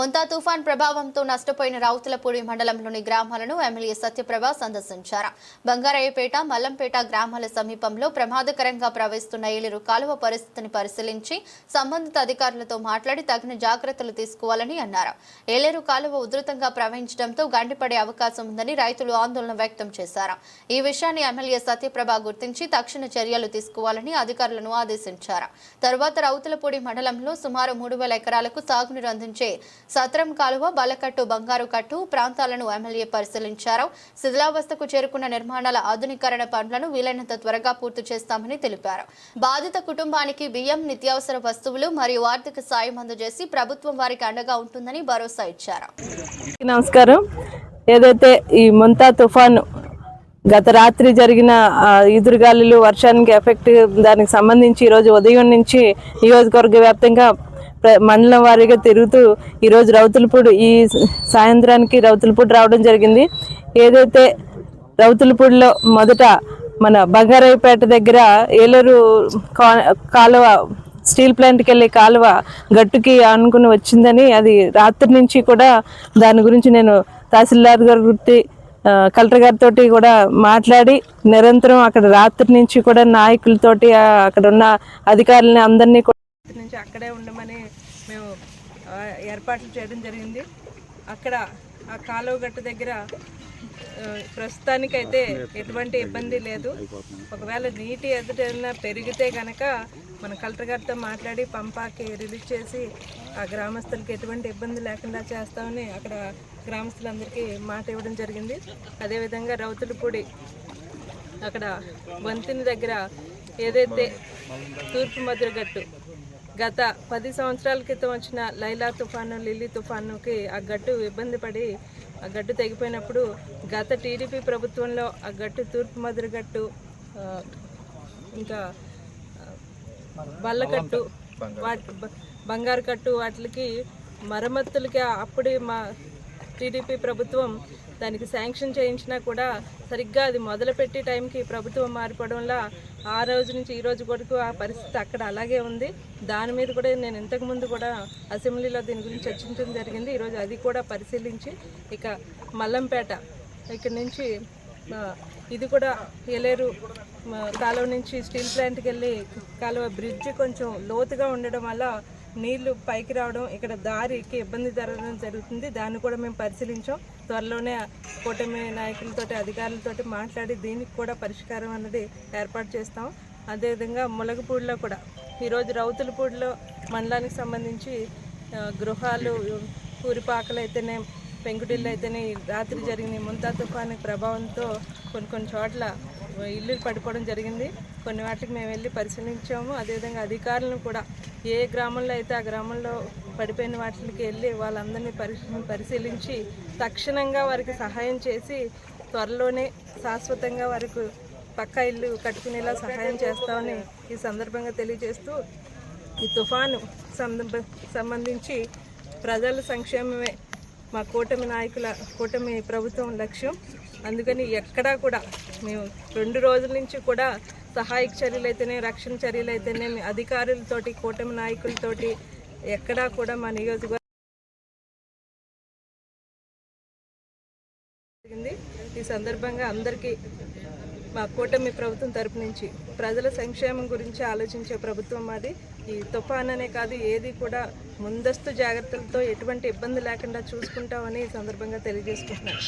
మొంతా తుఫాన్ ప్రభావంతో నష్టపోయిన రావుతులపూడి మండలంలోని గ్రామాలను ఎమ్మెల్యే సత్యప్రభ సందర్శించారు. బంగారాయపేట మల్లంపేట గ్రామాల సమీపంలో ప్రమాదకరంగా ప్రవహిస్తున్న ఏలేరు కాలువ పరిస్థితిని పరిశీలించి సంబంధిత అధికారులతో మాట్లాడి తగిన జాగ్రత్తలు తీసుకోవాలని అన్నారు. ఏలేరు కాలువ ఉధృతంగా ప్రవహించడంతో గండిపడే అవకాశం ఉందని రైతులు ఆందోళన వ్యక్తం చేశారు. ఈ విషయాన్ని ఎమ్మెల్యే సత్యప్రభ గుర్తించి తక్షణ చర్యలు తీసుకోవాలని అధికారులను ఆదేశించారు. తరువాత రౌతులపూడి మండలంలో సుమారు మూడు వేల ఎకరాలకు సాగునీరు అందించే సత్రం కాలువ బలకట్టు బంగారు కట్టు ప్రాంతాలను ఎమ్మెల్యే పరిశీలించారు. శిథిలావస్థకు చేరుకున్న నిర్మాణాల ఆధునీకరణ పనులను వీలైనంత త్వరగా పూర్తి చేస్తామని తెలిపారు. బాధిత కుటుంబానికి బియ్యం నిత్యావసర వస్తువులు మరియు ఆర్థిక సాయం అందజేసి ప్రభుత్వం వారికి అండగా ఉంటుందని భరోసా ఇచ్చారు. నమస్కారం. ఏదైతే ఈ ముంతా తుఫాను గత రాత్రి జరిగిన ఈదురుగాలులు వర్షానికి ఎఫెక్ట్ దానికి సంబంధించి ఈరోజు ఉదయం నుంచి నియోజకవర్గ వ్యాప్తంగా మండలం వారీగా తిరుగుతూ ఈరోజు రౌతులపూడి ఈ సాయంత్రానికి రౌతులపూడి రావడం జరిగింది. ఏదైతే రౌతులపూడిలో మొదట మన బంగారాయపేట దగ్గర ఏలూరు కా- కాలువ స్టీల్ ప్లాంట్కి వెళ్ళే కాలువ గట్టుకి అనుకుని వచ్చిందని అది రాత్రి నుంచి కూడా దాని గురించి నేను తహసీల్దార్ గారి గుర్తి కలెక్టర్ గారితో కూడా మాట్లాడి నిరంతరం అక్కడ రాత్రి నుంచి కూడా నాయకులతోటి అక్కడ ఉన్న అధికారులని అందరినీ కూడా నుంచి అక్కడే ఉండమని మేము ఏర్పాట్లు చేయడం జరిగింది. అక్కడ ఆ కాలువ గట్టు దగ్గర ప్రస్తుతానికైతే ఎటువంటి ఇబ్బంది లేదు. ఒకవేళ నీటి ఎదుటైనా పెరిగితే కనుక మన కలెక్టర్ గారితో మాట్లాడి పంపాకి రిలీజ్ చేసి ఆ గ్రామస్తులకి ఎటువంటి ఇబ్బంది లేకుండా చేస్తామని అక్కడ గ్రామస్తులందరికీ మాట ఇవ్వడం జరిగింది. అదేవిధంగా రౌతులపూడి అక్కడ వంతిని దగ్గర ఏదైతే తూర్పు మధురగట్టు గత పది సంవత్సరాల క్రితం వచ్చిన లైలా తుఫాను లిల్లీ తుఫానుకి ఆ గట్టు ఇబ్బంది పడి ఆ గట్టు తెగిపోయినప్పుడు గత టీడీపీ ప్రభుత్వంలో ఆ గట్టు తూర్పు మధురగట్టు ఇంకా బల్లకట్టు బంగారు కట్టు వాటికి మరమ్మతులకి అప్పుడే మా టీడీపీ ప్రభుత్వం దానికి శాంక్షన్ చేయించినా కూడా సరిగ్గా అది మొదలుపెట్టి టైంకి ప్రభుత్వం మారిపోవడం వల్ల ఆ రోజు నుంచి ఈ రోజు వరకు ఆ పరిస్థితి అక్కడ అలాగే ఉంది. దాని మీద కూడా నేను ఇంతకుముందు కూడా అసెంబ్లీలో దీని గురించి చర్చించడం జరిగింది. ఈరోజు అది కూడా పరిశీలించి ఇక మల్లంపేట ఇక్కడ నుంచి ఇది కూడా ఎలేరు కాలువ నుంచి స్టీల్ ప్లాంట్కి వెళ్ళి కాలువ బ్రిడ్జ్ కొంచెం లోతుగా ఉండడం వల్ల నీళ్ళు పైకి రావడం ఇక్కడ దారికి ఇబ్బంది జరగడం జరుగుతుంది. దాన్ని కూడా మేము పరిశీలించాం. త్వరలోనే కూటమి నాయకులతోటి అధికారులతోటి మాట్లాడి దీనికి కూడా పరిష్కారం అన్నది ఏర్పాటు చేస్తాం. అదేవిధంగా ములగపూడిలో కూడా ఈరోజు రౌతులపూడిలో మండలానికి సంబంధించి గృహాలు పూరిపాకలు అయితేనే పెంకుటిల్లు అయితేనే రాత్రి జరిగిన ముంతా తుఫాను ప్రభావంతో కొన్ని కొన్ని చోట్ల ఇల్లు పడిపోవడం జరిగింది. కొన్ని వాటికి మేము వెళ్ళి పరిశీలించాము. అదేవిధంగా అధికారులను కూడా ఏ గ్రామంలో అయితే ఆ గ్రామంలో పడిపోయిన వాటికి వెళ్ళి వాళ్ళందరినీ పరి పరిశీలించి తక్షణంగా వారికి సహాయం చేసి త్వరలోనే శాశ్వతంగా వారికి పక్కా ఇల్లు కట్టుకునేలా సహాయం చేస్తామని ఈ సందర్భంగా తెలియజేస్తూ ఈ తుఫాను సంబంధించి ప్రజల సంక్షేమమే మా కూటమి నాయకుల కూటమి ప్రభుత్వం లక్ష్యం. అందుకని ఎక్కడా కూడా మేము రెండు రోజుల నుంచి కూడా సహాయక చర్యలు అయితేనే రక్షణ చర్యలు అయితేనే అధికారులతోటి కూటమి నాయకులతోటి ఎక్కడా కూడా మా నియోజకవర్గం జరిగింది. ఈ సందర్భంగా అందరికీ మా కూటమి ప్రభుత్వం తరపు నుంచి ప్రజల సంక్షేమం గురించి ఆలోచించే ప్రభుత్వం మాది. ఈ తుఫాన్ అనే కాదు ఏది కూడా ముందస్తు జాగ్రత్తలతో ఎటువంటి ఇబ్బంది లేకుండా చూసుకుంటామని ఈ సందర్భంగా తెలియజేసుకుంటున్నాను.